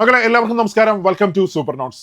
മക്കളെ എല്ലാവർക്കും നമസ്കാരം. Welcome to super notes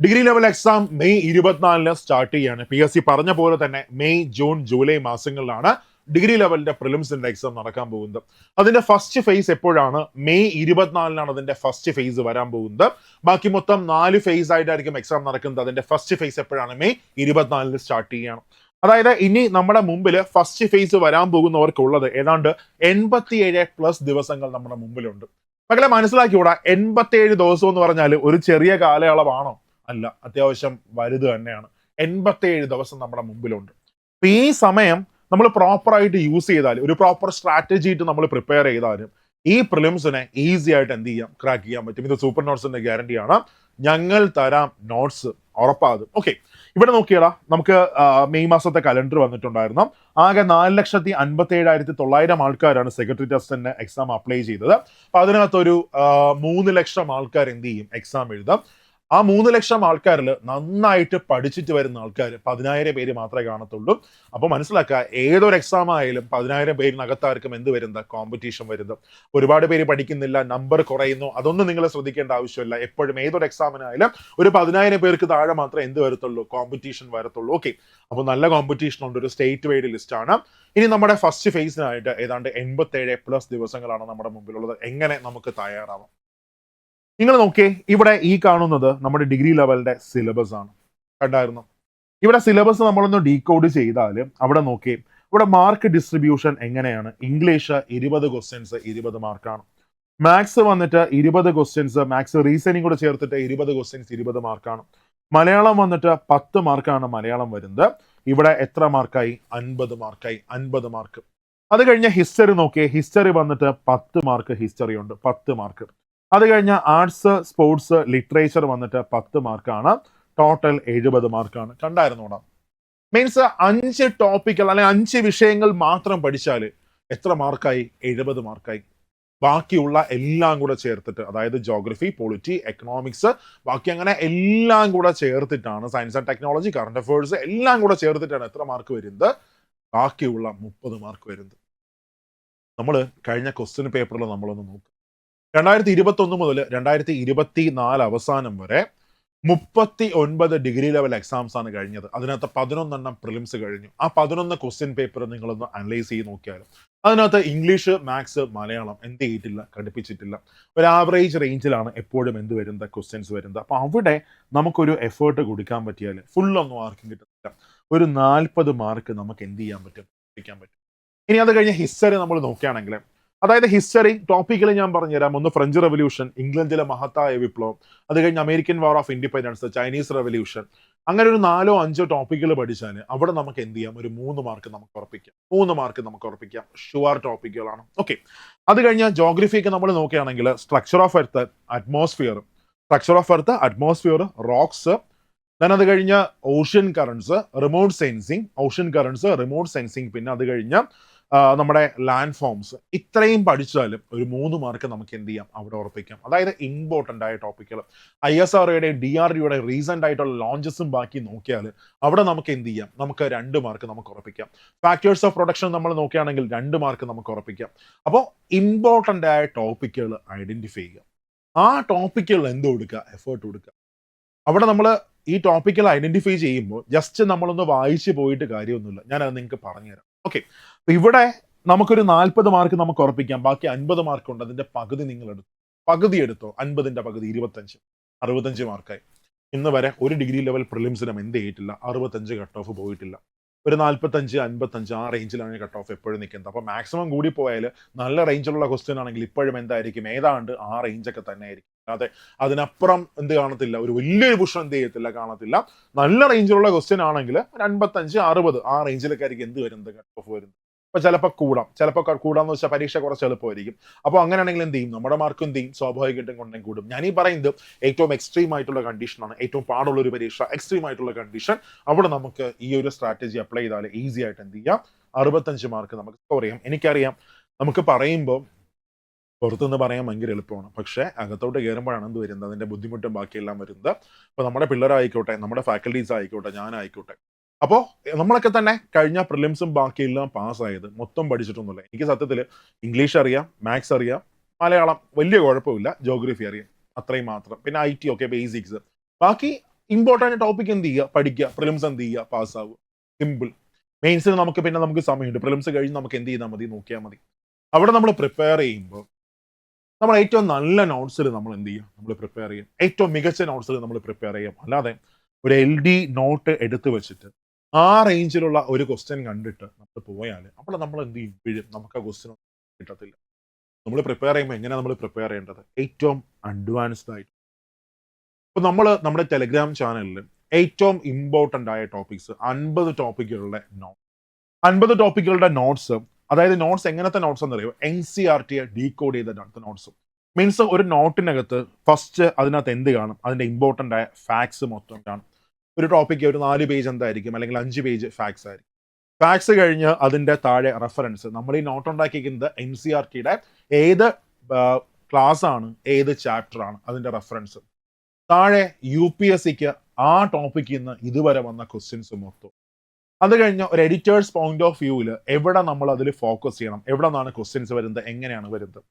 degree level exam May ഇരുപത്തിനാലിന് സ്റ്റാർട്ട് ചെയ്യാണ്. പി എസ് സി പറഞ്ഞ പോലെ തന്നെ മെയ് ജൂൺ ജൂലൈ മാസങ്ങളിലാണ് ഡിഗ്രി ലെവലിന്റെ പ്രിലിംസിന്റെ എക്സാം നടക്കാൻ പോകുന്നത്. അതിന്റെ ഫസ്റ്റ് ഫേസ് എപ്പോഴാണ്? മെയ് ഇരുപത്തിനാലിനാണ് അതിന്റെ ഫസ്റ്റ് ഫേസ് വരാൻ പോകുന്നത്. ബാക്കി മൊത്തം നാല് ഫേസ് ആയിട്ടായിരിക്കും എക്സാം നടക്കുന്നത്. അതിന്റെ ഫസ്റ്റ് ഫേസ് എപ്പോഴാണ്? മെയ് ഇരുപത്തിനാലിന് സ്റ്റാർട്ട് ചെയ്യണം. അതായത് ഇനി നമ്മുടെ മുമ്പിൽ ഫസ്റ്റ് ഫേസ് വരാൻ പോകുന്നവർക്കുള്ളത് ഏതാണ്ട് എൺപത്തിയേഴ് പ്ലസ് ദിവസങ്ങൾ നമ്മുടെ മുമ്പിലുണ്ട്. മക്കളെ മനസ്സിലാക്കിക്കൂടാ എൺപത്തേഴ് ദിവസം എന്ന് പറഞ്ഞാൽ ഒരു ചെറിയ കാലയളവാണോ? അല്ല അത്യാവശ്യം വലുത് തന്നെയാണ്. എൺപത്തിയേഴ് ദിവസം നമ്മുടെ മുമ്പിലുണ്ട്. അപ്പൊ ഈ സമയം നമ്മൾ പ്രോപ്പറായിട്ട് യൂസ് ചെയ്താൽ ഒരു പ്രോപ്പർ സ്ട്രാറ്റജി ഇട്ട് നമ്മൾ പ്രിപ്പയർ ചെയ്താലും ഈ പ്രിലിംസിനെ ഈസി ആയിട്ട് എന്ത് ചെയ്യാം? ക്രാക്ക് ചെയ്യാൻ പറ്റും. ഇത് സൂപ്പർ നോട്ട്സിന്റെ ഗ്യാരണ്ടിയാണ് ഞങ്ങൾ തരാം നോട്ട്സ് ഉറപ്പാകും ഓക്കെ ഇവിടെ നോക്കിയടാ നമുക്ക് മെയ് മാസത്തെ കലണ്ടർ വന്നിട്ടുണ്ടായിരുന്നു. ആകെ നാല് ലക്ഷത്തി അൻപത്തി ഏഴായിരത്തി തൊള്ളായിരം ആൾക്കാരാണ് സെക്രട്ടറി ടെസ്റ്റിന് എക്സാം അപ്ലൈ ചെയ്തത്. അപ്പൊ അതിനകത്തൊരു മൂന്ന് ലക്ഷം ആൾക്കാർ എന്ത് ചെയ്യും? എക്സാം എഴുതാം. ആ മൂന്ന് ലക്ഷം ആൾക്കാരിൽ നന്നായിട്ട് പഠിച്ചിട്ട് വരുന്ന ആൾക്കാർ പതിനായിരം പേര് മാത്രമേ കാണത്തുള്ളൂ. അപ്പോൾ മനസ്സിലാക്കുക ഏതൊരു എക്സാം ആയാലും പതിനായിരം പേരിനകത്താർക്കും എന്ത് വരുന്നത് കോമ്പറ്റീഷൻ വരുന്നത് ഒരുപാട് പേര് പഠിക്കുന്നില്ല നമ്പർ കുറയുന്നു. അതൊന്നും നിങ്ങൾ ശ്രദ്ധിക്കേണ്ട ആവശ്യമില്ല. എപ്പോഴും ഏതൊരു എക്സാമിനായാലും ഒരു പതിനായിരം പേർക്ക് താഴെ മാത്രമേ എന്ത് വരത്തുള്ളൂ? കോമ്പറ്റീഷൻ വരത്തുള്ളൂ. ഓക്കെ അപ്പോൾ നല്ല കോമ്പറ്റീഷൻ ഉണ്ട്. ഒരു സ്റ്റേറ്റ് വൈഡ് ലിസ്റ്റ് ആണ്. ഇനി നമ്മുടെ ഫസ്റ്റ് ഫേസിനായിട്ട് ഏതാണ്ട് എൺപത്തേഴ് പ്ലസ് ദിവസങ്ങളാണ് നമ്മുടെ മുമ്പിലുള്ളത്. എങ്ങനെ നമുക്ക് തയ്യാറാവാം? നിങ്ങൾ നോക്കിയേ ഇവിടെ ഈ കാണുന്നത് നമ്മുടെ ഡിഗ്രി ലെവലിന്റെ സിലബസ് ആണ്. കണ്ടായിരുന്നു? ഇവിടെ സിലബസ് നമ്മളൊന്ന് ഡീകോഡ് ചെയ്താൽ അവിടെ നോക്കിയേ ഇവിടെ മാർക്ക് ഡിസ്ട്രിബ്യൂഷൻ എങ്ങനെയാണ്? ഇംഗ്ലീഷ് ഇരുപത് ക്വസ്റ്റ്യൻസ് ഇരുപത് മാർക്കാണ് മാത്സ് വന്നിട്ട് ഇരുപത് ക്വസ്റ്റ്യൻസ് മാത്സ് റീസണിങ് കൂടെ ചേർത്തിട്ട് ഇരുപത് ക്വസ്റ്റ്യൻസ് ഇരുപത് മാർക്കാണ് മലയാളം വന്നിട്ട് പത്ത് മാർക്കാണ് മലയാളം വരുന്നത്. ഇവിടെ എത്ര മാർക്കായി അൻപത് മാർക്കായി അൻപത് മാർക്ക് അത് കഴിഞ്ഞ് ഹിസ്റ്ററി നോക്കിയേ ഹിസ്റ്ററി വന്നിട്ട് പത്ത് മാർക്ക് ഹിസ്റ്ററി ഉണ്ട്. പത്ത് മാർക്ക് അത് കഴിഞ്ഞ് ആർട്സ് സ്പോർട്സ് ലിറ്ററേച്ചർ വന്നിട്ട് പത്ത് മാർക്കാണ് ടോട്ടൽ എഴുപത് മാർക്കാണ് കണ്ടായിരുന്നോടാ മീൻസ് അഞ്ച് ടോപ്പിക്കൽ അല്ലെങ്കിൽ അഞ്ച് വിഷയങ്ങൾ മാത്രം പഠിച്ചാൽ എത്ര മാർക്കായി എഴുപത് മാർക്കായി ബാക്കിയുള്ള എല്ലാം കൂടെ ചേർത്തിട്ട് അതായത് ജോഗ്രഫി പൊളിറ്റി എക്കണോമിക്സ് ബാക്കി അങ്ങനെ എല്ലാം കൂടെ ചേർത്തിട്ടാണ് science and technology current affairs എല്ലാം കൂടെ ചേർത്തിട്ടാണ് എത്ര മാർക്ക് വരുന്നത്? ബാക്കിയുള്ള മുപ്പത് മാർക്ക് വരുന്നത്. നമ്മൾ കഴിഞ്ഞ ക്വസ്റ്റ്യൻ പേപ്പറിൽ നമ്മളൊന്ന് നോക്കും. രണ്ടായിരത്തി ഇരുപത്തി ഒന്ന് മുതൽ രണ്ടായിരത്തി ഇരുപത്തി നാല് അവസാനം വരെ മുപ്പത്തി ഒൻപത് ഡിഗ്രി ലെവൽ എക്സാംസ് ആണ് കഴിഞ്ഞത്. അതിനകത്ത് പതിനൊന്നെണ്ണം പ്രിലിംസ് കഴിഞ്ഞു. ആ പതിനൊന്ന് ക്വസ്റ്റ്യൻ പേപ്പർ നിങ്ങളൊന്ന് അനലൈസ് ചെയ്ത് നോക്കിയാലും. അതിനകത്ത് ഇംഗ്ലീഷ് മാത്സ് മലയാളം എന്ത് ചെയ്തിട്ടില്ല ഘടിപ്പിച്ചിട്ടില്ല. ഒരു ആവറേജ് റേഞ്ചിലാണ് എപ്പോഴും എന്ത് വരുന്നത് ക്വസ്റ്റ്യൻസ് വരുന്നത്. അപ്പോൾ അവിടെ നമുക്കൊരു എഫേർട്ട് കൊടുക്കാൻ പറ്റിയാൽ ഫുള്ളൊന്നും ആർക്കും കിട്ടത്തില്ല ഒരു നാൽപ്പത് മാർക്ക് നമുക്ക് എന്ത് ചെയ്യാൻ പറ്റും പറ്റും. ഇനി അത് കഴിഞ്ഞ് ഹിസ്റ്ററി നമ്മൾ നോക്കുകയാണെങ്കിൽ അതായത് ഹിസ്റ്ററി ടോപ്പിക്കൽ ഞാൻ പറഞ്ഞുതരാം. ഒന്ന് ഫ്രഞ്ച് റെവല്യൂഷൻ ഇംഗ്ലണ്ടിലെ മഹത്തായ വിപ്ലവം അത് കഴിഞ്ഞ് American war of independence Chinese revolution അങ്ങനെ ഒരു നാലോ അഞ്ചോ ടോപ്പിക്കുകൾ പഠിച്ചാൽ അവിടെ നമുക്ക് എന്ത് ചെയ്യാം? ഒരു മൂന്ന് മാർക്ക് നമുക്ക് ഉറപ്പിക്കാം. മൂന്ന് മാർക്ക് നമുക്ക് ഉറപ്പിക്കാം. ഷുവർ ടോപ്പിക്കുകളാണ്. ഓക്കെ. അത് കഴിഞ്ഞ് ജോഗ്രഫിയൊക്കെ നമ്മൾ നോക്കുകയാണെങ്കിൽ structure of earth atmosphere structure of earth atmosphere rocks then അത് കഴിഞ്ഞ് ocean currents remote sensing ocean currents remote sensing പിന്നെ അത് കഴിഞ്ഞ് നമ്മുടെ ലാൻഡ് ഫോംസ് ഇത്രയും പഠിച്ചാലും ഒരു മൂന്ന് മാർക്ക് നമുക്ക് എന്ത് ചെയ്യാം? അവിടെ ഉറപ്പിക്കാം. അതായത് ഇമ്പോർട്ടന്റ് ആയ ടോപ്പിക്കുകൾ ഐ എസ് ആർ ഒയുടെ ഡി ആർ ഡിയുടെ റീസെന്റ് ആയിട്ടുള്ള ലോഞ്ചസും ബാക്കി നോക്കിയാൽ അവിടെ നമുക്ക് എന്ത് ചെയ്യാം? നമുക്ക് രണ്ട് മാർക്ക് നമുക്ക് ഉറപ്പിക്കാം. ഫാക്ടേഴ്സ് ഓഫ് പ്രൊഡക്ഷൻ നമ്മൾ നോക്കുകയാണെങ്കിൽ രണ്ട് മാർക്ക് നമുക്ക് ഉറപ്പിക്കാം. അപ്പോൾ ഇമ്പോർട്ടന്റ് ആയ ടോപ്പിക്കുകൾ ഐഡന്റിഫൈ ചെയ്യുക. ആ ടോപ്പിക്കുകൾ എന്ത് കൊടുക്കുക? എഫേർട്ട് കൊടുക്കുക. അവിടെ നമ്മൾ ഈ ടോപ്പിക്കുകൾ ഐഡന്റിഫൈ ചെയ്യുമ്പോൾ ജസ്റ്റ് നമ്മളൊന്ന് വായിച്ചു പോയിട്ട് കാര്യമൊന്നുമില്ല. ഞാനത് നിങ്ങൾക്ക് പറഞ്ഞുതരാം. ഓക്കെ ഇവിടെ നമുക്കൊരു നാൽപ്പത് മാർക്ക് നമുക്ക് ഉറപ്പിക്കാം. ബാക്കി അൻപത് മാർക്ക് ഉണ്ട്. അതിന്റെ പകുതി നിങ്ങൾ എടുത്തു. പകുതി എടുത്തോ. അൻപതിന്റെ പകുതി ഇരുപത്തഞ്ച്. അറുപത്തഞ്ച് മാർക്കായി ഇന്ന് വരെ ഒരു ഡിഗ്രി ലെവൽ പ്രിലിംസിനും എന്ത് ചെയ്തിട്ടില്ല. അറുപത്തഞ്ച് കട്ട് ഓഫ് പോയിട്ടില്ല. ഒരു നാൽപ്പത്തഞ്ച് അൻപത്തഞ്ച് ആ റേഞ്ചിലാണ് കട്ട് ഓഫ് എപ്പോഴും നിൽക്കുന്നത്. അപ്പോൾ മാക്സിമം കൂടി പോയാൽ നല്ല റേഞ്ചിലുള്ള ക്വസ്റ്റ്യൻ ആണെങ്കിൽ ഇപ്പോഴും എന്തായിരിക്കും? ഏതാണ്ട് ആ റേഞ്ചൊക്കെ തന്നെ ആയിരിക്കും അതെ. അതിനപ്പുറം എന്ത് കാണത്തില്ല? ഒരു വലിയൊരു പുഷ് എന്ത് ചെയ്യത്തില്ല? കാണത്തില്ല. നല്ല റേഞ്ചിലുള്ള ക്വസ്റ്റ്യൻ ആണെങ്കിൽ ഒരു അൻപത്തഞ്ച് അറുപത് ആ റേഞ്ചിലൊക്കെ ആയിരിക്കും എന്ത് വരുന്നത് കട്ട് ഓഫ് വരുന്നത്? അപ്പൊ ചിലപ്പോൾ കൂടാം. ചിലപ്പോൾ കൂടാന്ന് വെച്ചാൽ പരീക്ഷ കുറച്ച് എളുപ്പമായിരിക്കും. അപ്പോൾ അങ്ങനെയാണെങ്കിൽ എന്ത് ചെയ്യും? നമ്മുടെ മാർക്ക് എന്ത് ചെയ്യും? സ്വാഭാവികമായിട്ടും കൊണ്ടും കൂടും. ഞാൻ ഈ പറയുന്നത് ഏറ്റവും എക്സ്ട്രീം ആയിട്ടുള്ള കണ്ടീഷനാണ് ഏറ്റവും പാടുള്ള ഒരു പരീക്ഷ എക്സ്ട്രീം ആയിട്ടുള്ള കണ്ടീഷൻ അവിടെ നമുക്ക് ഈ ഒരു സ്ട്രാറ്റജി അപ്ലൈ ചെയ്താൽ ഈസി ആയിട്ട് എന്ത് ചെയ്യാം? അറുപത്തഞ്ച് മാർക്ക് നമുക്ക് സ്കോർ ചെയ്യാം. എനിക്കറിയാം. നമുക്ക് പറയുമ്പോൾ പുറത്തുനിന്ന് പറയാൻ ഭയങ്കര എളുപ്പമാണ്. പക്ഷേ അകത്തോട്ട് കയറുമ്പോഴാണ് എന്ത് വരുന്നത്? അതിന്റെ ബുദ്ധിമുട്ടും ബാക്കിയെല്ലാം വരുന്നത്. അപ്പോൾ നമ്മുടെ പിള്ളേരായിക്കോട്ടെ നമ്മുടെ ഫാക്കൽറ്റീസ് ആയിക്കോട്ടെ ഞാനായിക്കോട്ടെ. അപ്പോൾ നമ്മളൊക്കെ തന്നെ കഴിഞ്ഞ പ്രിലിംസും ബാക്കിയെല്ലാം പാസ്സായത് മൊത്തം പഠിച്ചിട്ടൊന്നുമില്ല. എനിക്ക് സത്യത്തിൽ ഇംഗ്ലീഷ് അറിയാം മാത്സ് അറിയാം മലയാളം വലിയ കുഴപ്പമില്ല ജോഗ്രഫി അറിയാം. അത്രയും മാത്രം. പിന്നെ ഐ ടി ഒക്കെ ബേസിക്സ് ബാക്കി ഇമ്പോർട്ടന്റ് ടോപ്പിക് എന്ത് ചെയ്യുക? പഠിക്കുക. പ്രിലിംസ് എന്ത് ചെയ്യുക? പാസ്സാവുക സിമ്പിൾ മെയിൻസിന് നമുക്ക് പിന്നെ നമുക്ക് സമയമുണ്ട്. പ്രിലിംസ് കഴിഞ്ഞ് നമുക്ക് എന്ത് ചെയ്താൽ മതി? നോക്കിയാൽ മതി. അവിടെ നമ്മൾ പ്രിപ്പയർ ചെയ്യുമ്പോൾ നമ്മൾ ഏറ്റവും നല്ല നോട്ട്സിൽ നമ്മൾ എന്ത് ചെയ്യുക? നമ്മൾ പ്രിപ്പയർ ചെയ്യും ഏറ്റവും മികച്ച നോട്ട്സിൽ നമ്മൾ പ്രിപ്പയർ ചെയ്യും അല്ലാതെ ഒരു എൽ ഡി നോട്ട് എടുത്തു വെച്ചിട്ട് ആ റേഞ്ചിലുള്ള ഒരു ക്വസ്റ്റ്യൻ കണ്ടിട്ട് നമ്മൾ പോയാൽ അപ്പോൾ നമ്മൾ എന്ത് ചെയ്യും? വീഴും. നമുക്ക് ആ ക്വസ്റ്റ്യൻ കിട്ടത്തില്ല. നമ്മൾ പ്രിപ്പയർ ചെയ്യുമ്പോൾ എങ്ങനെയാണ് നമ്മൾ പ്രിപ്പയർ ചെയ്യേണ്ടത്? ഏറ്റവും അഡ്വാൻസ്ഡ് ആയിട്ട്. അപ്പോൾ നമ്മൾ നമ്മുടെ ടെലിഗ്രാം ചാനലിൽ ഏറ്റവും ഇമ്പോർട്ടന്റ് ആയ ടോപ്പിക്സ് അൻപത് ടോപ്പിക്കുകളുടെ നോട്ട് അൻപത് ടോപ്പിക്കുകളുടെ നോട്ട്സ് അതായത് നോട്ട്സ് എങ്ങനത്തെ നോട്ട്സ് എന്നറിയോ? എൻ സി ആർ ടിയെ ഡീകോഡ് ചെയ്ത നോട്ട്സും മീൻസ് ഒരു നോട്ടിനകത്ത് ഫസ്റ്റ് അതിനകത്ത് എന്ത് കാണും? അതിന്റെ ഇമ്പോർട്ടന്റ് ആയ ഫാക്സ് മൊത്തം കാണും. ഒരു ടോപ്പിക്ക് ഒരു നാല് പേജ് എന്തായിരിക്കും? അല്ലെങ്കിൽ അഞ്ച് പേജ് ഫാക്സ് ആയിരിക്കും. ഫാക്സ് കഴിഞ്ഞ് അതിന്റെ താഴെ റെഫറൻസ് നമ്മൾ ഈ നോട്ട് ഉണ്ടാക്കിയിരിക്കുന്നത് എൻ സി ആർ ടിയുടെ ഏത് ക്ലാസ് ആണ് ഏത് ചാപ്റ്റർ ആണ് അതിന്റെ റെഫറൻസ് താഴെ യു പി എസ് സിക്ക് ആ ടോപ്പിക്കിൽ നിന്ന് ഇതുവരെ വന്ന ക്വസ്റ്റ്യൻസ് മൊത്തം. അത് കഴിഞ്ഞ് ഒരു എഡിറ്റേഴ്സ് പോയിന്റ് ഓഫ് വ്യൂവിൽ എവിടെ നമ്മൾ അതിൽ ഫോക്കസ് ചെയ്യണം? എവിടെ നിന്നാണ് ക്വസ്റ്റ്യൻസ് വരുന്നത്? എങ്ങനെയാണ് വരുന്നത്?